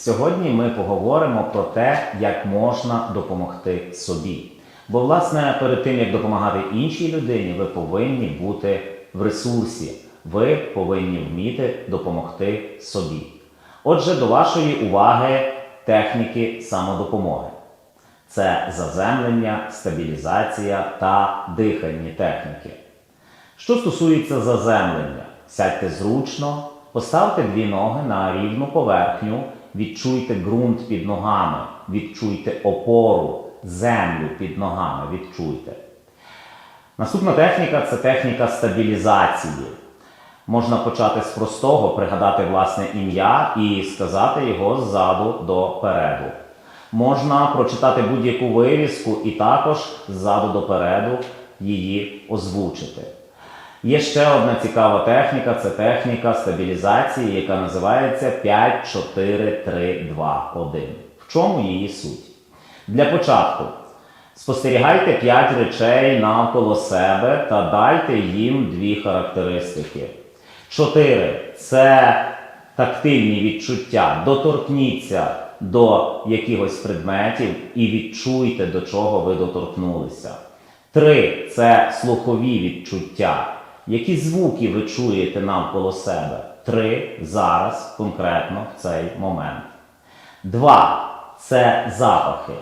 Сьогодні ми поговоримо про те, як можна допомогти собі. Бо, власне, перед тим як допомагати іншій людині, ви повинні бути в ресурсі, ви повинні вміти допомогти собі. Отже, до вашої уваги техніки самодопомоги. Це заземлення, стабілізація та дихальні техніки. Що стосується заземлення, сядьте зручно, поставте дві ноги на рівну поверхню, відчуйте ґрунт під ногами, відчуйте опору, землю під ногами, відчуйте. Наступна техніка це техніка стабілізації. Можна почати з простого, пригадати власне ім'я і сказати його ззаду до переду. Можна прочитати будь-яку вивіску і також ззаду до переду її озвучити. Є ще одна цікава техніка це техніка стабілізації, яка називається 5, 4, 3, 2, 1. В чому її суть? Для початку спостерігайте 5 речей навколо себе та дайте їм дві характеристики. 4 це тактильні відчуття. Доторкніться до якихось предметів і відчуйте, до чого ви доторкнулися. Три це слухові відчуття. Які звуки ви чуєте навколо себе? Три зараз, конкретно в цей момент. Два це запахи.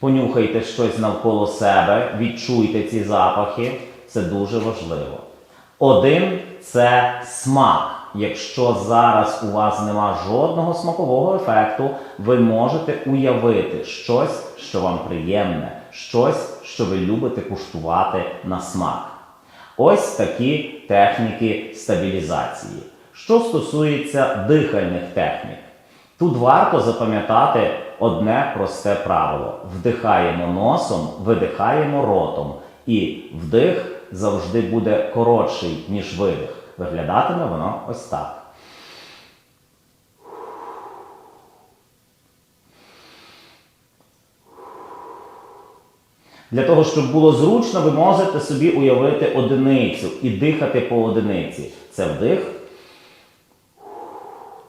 Понюхайте щось навколо себе, відчуйте ці запахи. Це дуже важливо. Один це смак. Якщо зараз у вас нема жодного смакового ефекту, ви можете уявити щось, що вам приємне, щось, що ви любите куштувати на смак. Ось такі техніки стабілізації. Що стосується дихальних технік, тут варто запам'ятати одне просте правило: вдихаємо носом, видихаємо ротом, і вдих завжди буде коротший, ніж видих. Виглядатиме воно ось так. Для того, щоб було зручно, ви можете собі уявити одиницю і дихати по одиниці. Це вдих,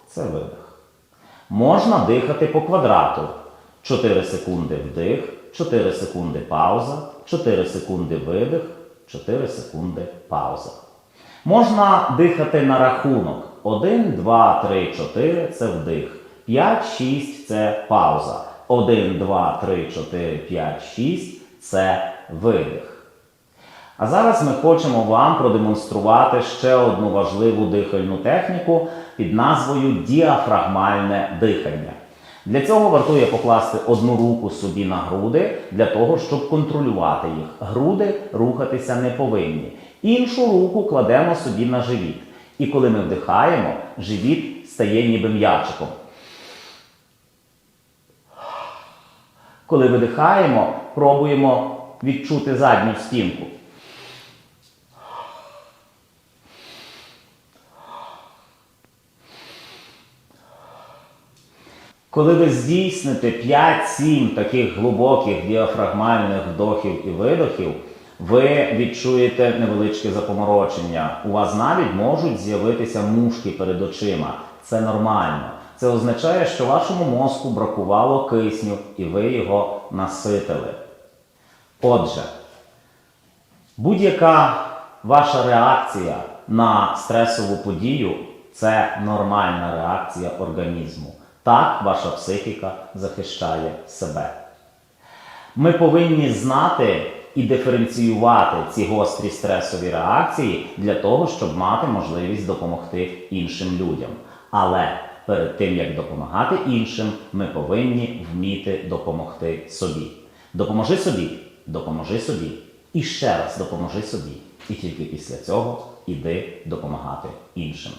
це видих. Можна дихати по квадрату. 4 секунди вдих, 4 секунди пауза, 4 секунди видих, 4 секунди пауза. Можна дихати на рахунок. 1, 2, 3, 4 це вдих. 5, 6 це пауза. 1, 2, 3, 4, 5, 6 це видих. А зараз ми хочемо вам продемонструвати ще одну важливу дихальну техніку під назвою діафрагмальне дихання. Для цього вартує покласти одну руку собі на груди для того, щоб контролювати їх. Груди рухатися не повинні. Іншу руку кладемо собі на живіт. І коли ми вдихаємо, живіт стає ніби м'ячиком. Коли видихаємо, пробуємо відчути задню стінку. Коли ви здійсните 5-7 таких глибоких діафрагмальних вдохів і видохів, ви відчуєте невеличке запоморочення. У вас навіть можуть з'явитися мушки перед очима. Це нормально. Це означає, що вашому мозку бракувало кисню і ви його наситили. Отже, будь-яка ваша реакція на стресову подію це нормальна реакція організму. Так ваша психіка захищає себе. Ми повинні знати і диференціювати ці гострі стресові реакції для того, щоб мати можливість допомогти іншим людям. Але перед тим як допомагати іншим, ми повинні вміти допомогти собі. Допоможи собі, допоможи собі і ще раз допоможи собі. І тільки після цього іди допомагати іншим.